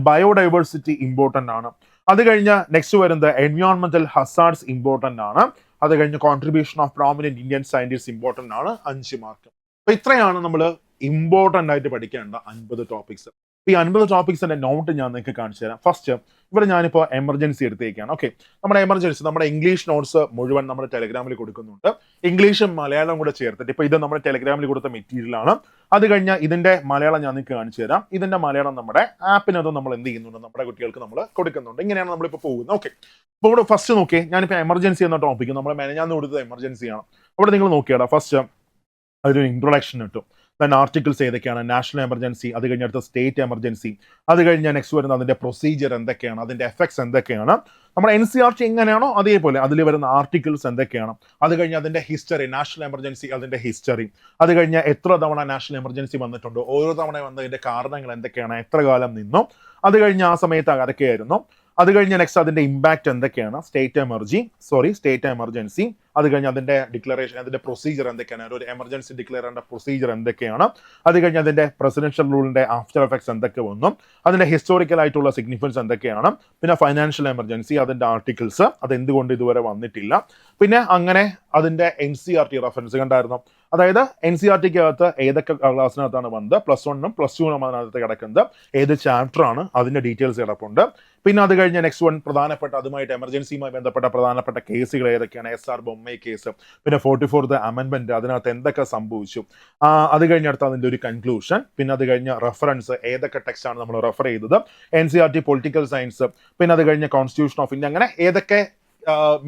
ബയോഡൈവേഴ്സിറ്റി ഇമ്പോർട്ടന്റ് ആണ്. അത് കഴിഞ്ഞ് നെക്സ്റ്റ് വരുന്നത് എൻവയോൺമെന്റൽ ഹസാർഡ്സ് ഇമ്പോർട്ടന്റ് ആണ്. അത് കഴിഞ്ഞ് contribution of prominent Indian scientist important ആണ്. അഞ്ച് മാർക്ക് അപ്പോൾ ഇത്രയാണ് നമ്മൾ ഇമ്പോർട്ടന്റ് ആയിട്ട് പഠിക്കേണ്ട അൻപത് ടോപ്പിക്സ് ഈ അൻപത് ടോപ്പിക്സിന്റെ നോട്ട് ഞാൻ നിങ്ങൾക്ക് കാണിച്ചു തരാം. ഫസ്റ്റ് ഇവിടെ ഞാനിപ്പോൾ എമർജൻസി എടുത്തേക്കാണ്. ഓക്കെ നമ്മുടെ എമർജൻസി നമ്മുടെ ഇംഗ്ലീഷ് നോട്ട്സ് മുഴുവൻ നമ്മുടെ ടെലഗ്രാമിൽ കൊടുക്കുന്നുണ്ട്. ഇംഗ്ലീഷും മലയാളവും കൂടെ ചേർത്തിട്ട് ഇപ്പോൾ ഇത് നമ്മുടെ ടെലഗ്രാമിൽ കൊടുത്ത മെറ്റീരിയൽ ആണ്. അത് കഴിഞ്ഞാൽ ഇതിന്റെ മലയാളം ഞാൻ നിങ്ങൾക്ക് കാണിച്ചു തരാം. ഇതിന്റെ മലയാളം നമ്മുടെ ആപ്പിനകത്ത് നമ്മൾ എന്ത് ചെയ്യുന്നുണ്ട് നമ്മുടെ കുട്ടികൾക്ക് നമ്മൾ കൊടുക്കുന്നുണ്ട്. ഇങ്ങനെയാണ് നമ്മളിപ്പോൾ പോകുന്നത്. ഓക്കെ അപ്പോൾ ഇവിടെ ഫസ്റ്റ് നോക്കിയേ ഞാനിപ്പോൾ എമർജൻസി എന്ന ടോപ്പിക്ക് നമ്മൾ മെനഞ്ഞാന്ന് കൊടുത്തത് എമർജൻസിയാണ് അവിടെ നിങ്ങൾ നോക്കിയാടാ ഫസ്റ്റ് അതൊരു ഇൻട്രൊഡക്ഷൻ കിട്ടും ദെൻ ആർട്ടിക്കിൾസ് ഏതൊക്കെയാണ്? നാഷണൽ എമർജൻസി അത് കഴിഞ്ഞ് അടുത്ത സ്റ്റേറ്റ് എമർജൻസി അത് കഴിഞ്ഞ് നെക്സ്റ്റ് വരുന്ന അതിന്റെ പ്രൊസീജിയർ എന്തൊക്കെയാണ്? അതിന്റെ എഫക്ട്സ് എന്തൊക്കെയാണ്? നമ്മുടെ എൻ സി ആർ ടി എങ്ങനെയാണോ അതേപോലെ അതിൽ വരുന്ന ആർട്ടിക്കിൾസ് എന്തൊക്കെയാണ്? അത് കഴിഞ്ഞ് അതിന്റെ ഹിസ്റ്ററി നാഷണൽ എമർജൻസി അതിന്റെ ഹിസ്റ്ററി അത് കഴിഞ്ഞ് എത്ര തവണ നാഷണൽ എമർജൻസി വന്നിട്ടുണ്ട്? ഓരോ തവണ വന്നതിന്റെ കാരണങ്ങൾ എന്തൊക്കെയാണ്? എത്ര കാലം നിന്നു? അത് കഴിഞ്ഞ് ആ സമയത്ത് അതൊക്കെയായിരുന്നു അത് കഴിഞ്ഞ് നെക്സ്റ്റ് അതിന്റെ ഇമ്പാക്റ്റ് എന്തൊക്കെയാണ്? State emergy sorry state emergency അത് കഴിഞ്ഞ് അതിന്റെ ഡിക്ലറേഷൻ അതിന്റെ പ്രൊസീജിയർ എന്തൊക്കെയാണ്? ഒരു എമർജൻസി ഡിക്ലെയർ ചെയ്യേണ്ട പ്രൊസീജിയർ എന്തൊക്കെയാണ്? അത് കഴിഞ്ഞ് അതിന്റെ പ്രസിഡൻഷ്യൽ റൂളിന്റെ ആഫ്റ്റർ എഫക്ട്സ് എന്തൊക്കെ വന്നു? അതിന്റെ ഹിസ്റ്റോറിക്കൽ ആയിട്ടുള്ള സിഗ്നിഫിക്കൻസ് എന്തൊക്കെയാണ്? പിന്നെ ഫൈനാൻഷ്യൽ എമർജൻസി അതിന്റെ ആർട്ടിക്കിൾസ് അത് എന്തുകൊണ്ട് ഇതുവരെ വന്നിട്ടില്ല? പിന്നെ അങ്ങനെ അതിന്റെ N C R T reference കണ്ടായിരുന്നു? അതായത് എൻ സി ആർ ടിക്ക് അകത്ത് ഏതൊക്കെ ക്ലാസ്സിനകത്താണ് വന്നത്? പ്ലസ് വണ്ണും പ്ലസ് ടുവിനും അതിനകത്ത് കിടക്കുന്നത്. ഏത് ചാപ്റ്റർ ആണ്? അതിന്റെ ഡീറ്റെയിൽസ് കിടപ്പുണ്ട്. പിന്നെ അത് കഴിഞ്ഞ് നെക്സ്റ്റ് വൺ പ്രധാനപ്പെട്ട അതുമായിട്ട് എമർജൻസിയുമായി ബന്ധപ്പെട്ട പ്രധാനപ്പെട്ട കേസുകൾ ഏതൊക്കെയാണ്? എസ് ആർ ബൊമ്മൈ കേസ് പിന്നെ ഫോർട്ടി ഫോർത്ത് അമെൻമെന്റ് അതിനകത്ത് എന്തൊക്കെ സംഭവിച്ചു? അത് കഴിഞ്ഞടുത്ത് അതിന്റെ ഒരു കൺക്ലൂഷൻ പിന്നെ അത് കഴിഞ്ഞ റെഫറൻസ് ഏതൊക്കെ ടെക്സ്റ്റ് ആണ് നമ്മൾ റെഫർ ചെയ്തത്? N C R T political science പിന്നെ അത് കഴിഞ്ഞ കോൺസ്റ്റിറ്റ്യൂഷൻ ഓഫ് ഇന്ത്യ അങ്ങനെ ഏതൊക്കെ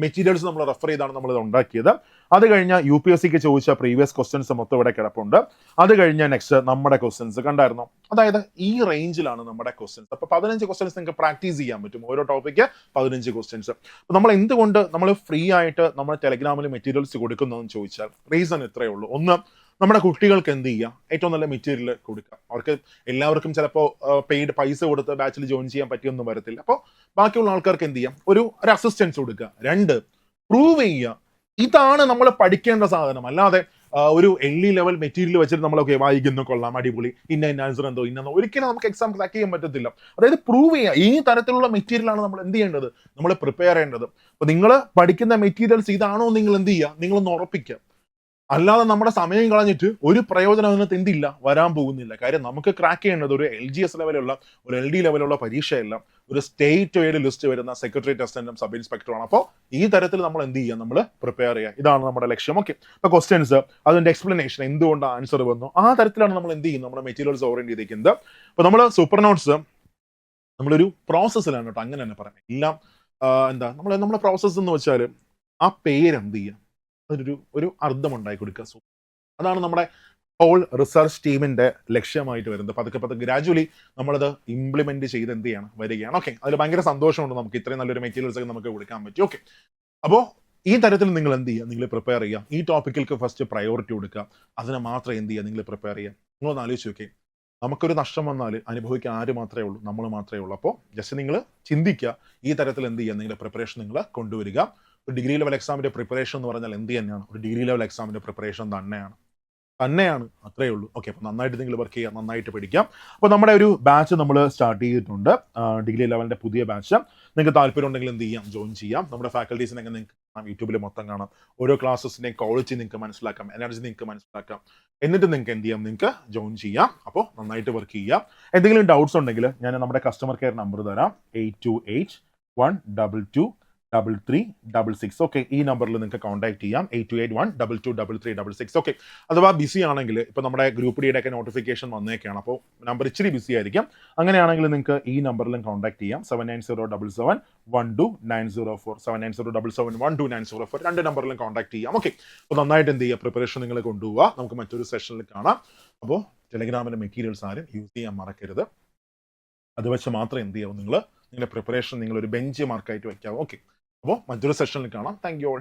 മെറ്റീരിയൽസ് നമ്മൾ റെഫർ ചെയ്താണ് നമ്മൾ ഇത് ഉണ്ടാക്കിയത്. അത് കഴിഞ്ഞ യു പി എസ് സിക്ക് ചോദിച്ച പ്രീവിയസ് ക്വസ്റ്റ്യൻസ് മൊത്തം ഇവിടെ കിടപ്പുണ്ട്. അത് കഴിഞ്ഞ നെക്സ്റ്റ് നമ്മുടെ ക്വസ്റ്റ്യൻസ് കണ്ടായിരുന്നു. അതായത് ഈ റേഞ്ചിലാണ് നമ്മുടെ ക്വസ്റ്റ്യൻസ് അപ്പൊ പതിനഞ്ച് ക്വസ്റ്റ്യൻസ് നിങ്ങൾക്ക് പ്രാക്ടീസ് ചെയ്യാൻ പറ്റും. ഓരോ ടോപ്പിക്ക് പതിനഞ്ച് ക്വസ്റ്റ്യൻസ് നമ്മൾ എന്തുകൊണ്ട് നമ്മൾ ഫ്രീ ആയിട്ട് നമ്മൾ ടെലഗ്രാമിൽ മെറ്റീരിയൽസ് കൊടുക്കുന്നതെന്ന് ചോദിച്ചാൽ റീസൺ ഇത്രയേ ഉള്ളൂ. ഒന്ന് നമ്മുടെ കുട്ടികൾക്ക് എന്ത് ചെയ്യാം? ഏറ്റവും നല്ല മെറ്റീരിയൽ കൊടുക്കുക അവർക്ക് എല്ലാവർക്കും ചിലപ്പോൾ പെയ്ഡ് പൈസ കൊടുത്ത് ബാച്ചിൽ ജോയിൻ ചെയ്യാൻ പറ്റിയൊന്നും വരത്തില്ല. അപ്പോൾ ബാക്കിയുള്ള ആൾക്കാർക്ക് എന്ത് ചെയ്യാം? ഒരു ഒരു അസിസ്റ്റൻസ് കൊടുക്കുക. രണ്ട് പ്രൂവ് ചെയ്യുക. ഇതാണ് നമ്മൾ പഠിക്കേണ്ട സാധനം. അല്ലാതെ ഒരു എല്ലി ലെവൽ മെറ്റീരിയൽ വെച്ചിട്ട് നമ്മളൊക്കെ വായിക്കുന്നു കൊള്ളാം അടിപൊളി ഇന്ന ഇന്ന ആൻസർ എന്തോ ഇന്ന ഒരിക്കലും നമുക്ക് എക്സാം ക്രാക്ക് ചെയ്യാൻ പറ്റത്തില്ല. അതായത് പ്രൂവ് ചെയ്യുക. ഈ തരത്തിലുള്ള മെറ്റീരിയൽ ആണ് നമ്മൾ എന്ത് ചെയ്യേണ്ടത്? നമ്മൾ പ്രിപ്പയർ ചെയ്യേണ്ടത്. അപ്പൊ നിങ്ങൾ പഠിക്കുന്ന മെറ്റീരിയൽസ് ഇതാണോ നിങ്ങൾ എന്ത് ചെയ്യുക? നിങ്ങളൊന്ന് ഉറപ്പിക്കുക. അല്ലാതെ നമ്മുടെ സമയം കളഞ്ഞിട്ട് ഒരു പ്രയോജനം അതിനകത്ത് എന്തില്ല? വരാൻ പോകുന്നില്ല. കാര്യം നമുക്ക് ക്രാക്ക് ചെയ്യേണ്ടത് ഒരു എൽ ജി എസ് ലെവലുള്ള ഒരു എൽ ഡി ലെവലുള്ള പരീക്ഷയല്ല. ഒരു സ്റ്റേറ്റ് വൈഡ് ലിസ്റ്റ് വരുന്ന സെക്രട്ടറി അസിസ്റ്റന്റും സബ് ഇൻസ്പെക്ടറുമാണ് അപ്പോൾ ഈ തരത്തിൽ നമ്മൾ എന്ത് ചെയ്യുക? നമ്മൾ പ്രിപ്പയർ ചെയ്യുക. ഇതാണ് നമ്മുടെ ലക്ഷ്യം. ഓക്കെ ഇപ്പൊ ക്വസ്റ്റ്യൻസ് അതിന്റെ എക്സ്പ്ലനേഷൻ എന്തുകൊണ്ട് ആൻസർ വന്നു? ആ തരത്തിലാണ് നമ്മൾ എന്ത് ചെയ്യുന്നത്? നമ്മുടെ മെറ്റീരിയൽസ് ഓറിയന്റ് ചെയ്തിരിക്കുന്നത്. അപ്പൊ നമ്മൾ സൂപ്പർ നോട്ട്സ് നമ്മളൊരു പ്രോസസ്സിലാണ് കേട്ടോ. അങ്ങനെ തന്നെ പറയാം. എല്ലാം എന്താ? നമ്മൾ നമ്മുടെ പ്രോസസ്സ് എന്ന് വെച്ചാൽ ആ പേര് എന്ത് ചെയ്യുക? അതിനൊരു ഒരു അർത്ഥം ഉണ്ടാക്കി കൊടുക്കുക. സോ അതാണ് നമ്മുടെ ഹോൾ റിസർച്ച് ടീമിന്റെ ലക്ഷ്യമായിട്ട് വരുന്നത്. പതുക്കെ പതുക്കെ ഗ്രാജുവലി നമ്മളത് ഇംപ്ലിമെന്റ് ചെയ്ത് എന്ത് ചെയ്യണം? വരികയാണ്. ഓക്കെ അതിൽ ഭയങ്കര സന്തോഷമുണ്ട് നമുക്ക്. ഇത്രയും നല്ലൊരു മെറ്റീരിയൽസ് ഒക്കെ നമുക്ക് കൊടുക്കാൻ പറ്റും. ഓക്കെ അപ്പോൾ ഈ തരത്തിൽ നിങ്ങൾ എന്ത് ചെയ്യുക? നിങ്ങൾ പ്രിപ്പയർ ചെയ്യുക. ഈ ടോപ്പിക്കൽക്ക് ഫസ്റ്റ് പ്രയോറിറ്റി കൊടുക്കുക. അതിനെ മാത്രം എന്ത് ചെയ്യുക? നിങ്ങൾ പ്രിപ്പയർ ചെയ്യുക. നിങ്ങളൊന്ന് ആലോചിച്ച് നോക്കേ നമുക്കൊരു നഷ്ടം വന്നാൽ അനുഭവിക്കാൻ ആര് മാത്രമേ ഉള്ളൂ? നമ്മൾ മാത്രമേ ഉള്ളൂ. അപ്പോൾ ജസ്റ്റ് നിങ്ങൾ ചിന്തിക്കുക. ഈ തരത്തിൽ എന്ത് ചെയ്യുക? നിങ്ങളുടെ പ്രിപ്പറേഷൻ നിങ്ങൾ കൊണ്ടുവരിക. ഒരു ഡിഗ്രി ലെവൽ എക്സാമിന്റെ പ്രിപ്പറേഷൻ എന്ന് പറഞ്ഞാൽ എന്ത് തന്നെയാണ്? ഒരു ഡിഗ്രി ലെവൽ എക്സാമിന്റെ പ്രിപ്പറേഷൻ തന്നെയാണ്. തന്നെയാണ്. അത്രേ ഉള്ളൂ. ഓക്കെ അപ്പോൾ നന്നായിട്ട് നിങ്ങൾ വർക്ക് ചെയ്യുക നന്നായിട്ട് പഠിക്കാം. അപ്പോൾ നമ്മുടെ ഒരു ബാച്ച് നമ്മൾ സ്റ്റാർട്ട് ചെയ്തിട്ടുണ്ട്. ഡിഗ്രി ലെവലിന്റെ പുതിയ ബാച്ച് നിങ്ങൾക്ക് താല്പര്യം ഉണ്ടെങ്കിൽ എന്ത് ചെയ്യാം? ജോയിൻ ചെയ്യാം. നമ്മുടെ ഫാക്കൽറ്റീസിനൊക്കെ നിങ്ങൾക്ക് കാണാം. യൂട്യൂബിൽ മൊത്തം കാണാം. ഓരോ ക്ലാസ്സസിന്റെയും ക്വാളിറ്റി നിങ്ങൾക്ക് മനസ്സിലാക്കാം. എനർജി നിങ്ങൾക്ക് മനസ്സിലാക്കാം. എന്നിട്ട് നിങ്ങൾക്ക് എന്ത് ചെയ്യാം? നിങ്ങൾക്ക് ജോയിൻ ചെയ്യാം. അപ്പോൾ നന്നായിട്ട് വർക്ക് ചെയ്യാം എന്തെങ്കിലും ഡൗട്ട്സ് ഉണ്ടെങ്കിൽ ഞാൻ നമ്മുടെ കസ്റ്റമർ കെയർ നമ്പർ തരാം. Eight two eight one double two double three double six okay ഈ നമ്പറിൽ നിങ്ങൾക്ക് കോൺടാക്ട് ചെയ്യാം. Eight two eight one double two double three double six okay അഥവാ ബിസി ആണെങ്കിൽ ഇപ്പോൾ നമ്മുടെ ഗ്രൂപ്പ് ഡിയുടെ ഒക്കെ നോട്ടിഫിക്കേഷൻ വന്നേക്കാണ്. അപ്പോൾ നമ്പർ ഇച്ചിരി ബിസി ആയിരിക്കും. അങ്ങനെയാണെങ്കിൽ നിങ്ങൾക്ക് ഈ നമ്പറിലും കോൺടാക്ട് ചെയ്യാം. Seven nine zero double seven one two nine zero four seven nine zero double seven one two nine zero four രണ്ട് നമ്പറിലും കോൺടാക്ട് ചെയ്യാം. ഓക്കെ അപ്പോൾ നന്നായിട്ട് എന്ത് ചെയ്യുക? പ്രിപ്പറേഷൻ നിങ്ങൾ കൊണ്ടുപോവുക. നമുക്ക് മറ്റൊരു സെഷനിൽ കാണാം. അപ്പോൾ ടെലിഗ്രാമിന്റെ മെറ്റീരിയൽസ് ആരും യൂസ് ചെയ്യാൻ മറക്കരുത്. അത് വെച്ച് മാത്രം എന്ത് ചെയ്യാവും നിങ്ങൾ നിങ്ങളുടെ പ്രിപ്പറേഷൻ നിങ്ങൾ ഒരു ബെഞ്ച് മാർക്കായിട്ട് വയ്ക്കാവും ഓക്കെ അപ്പോൾ മറ്റൊരു സെഷനിൽ കാണാം. Thank you all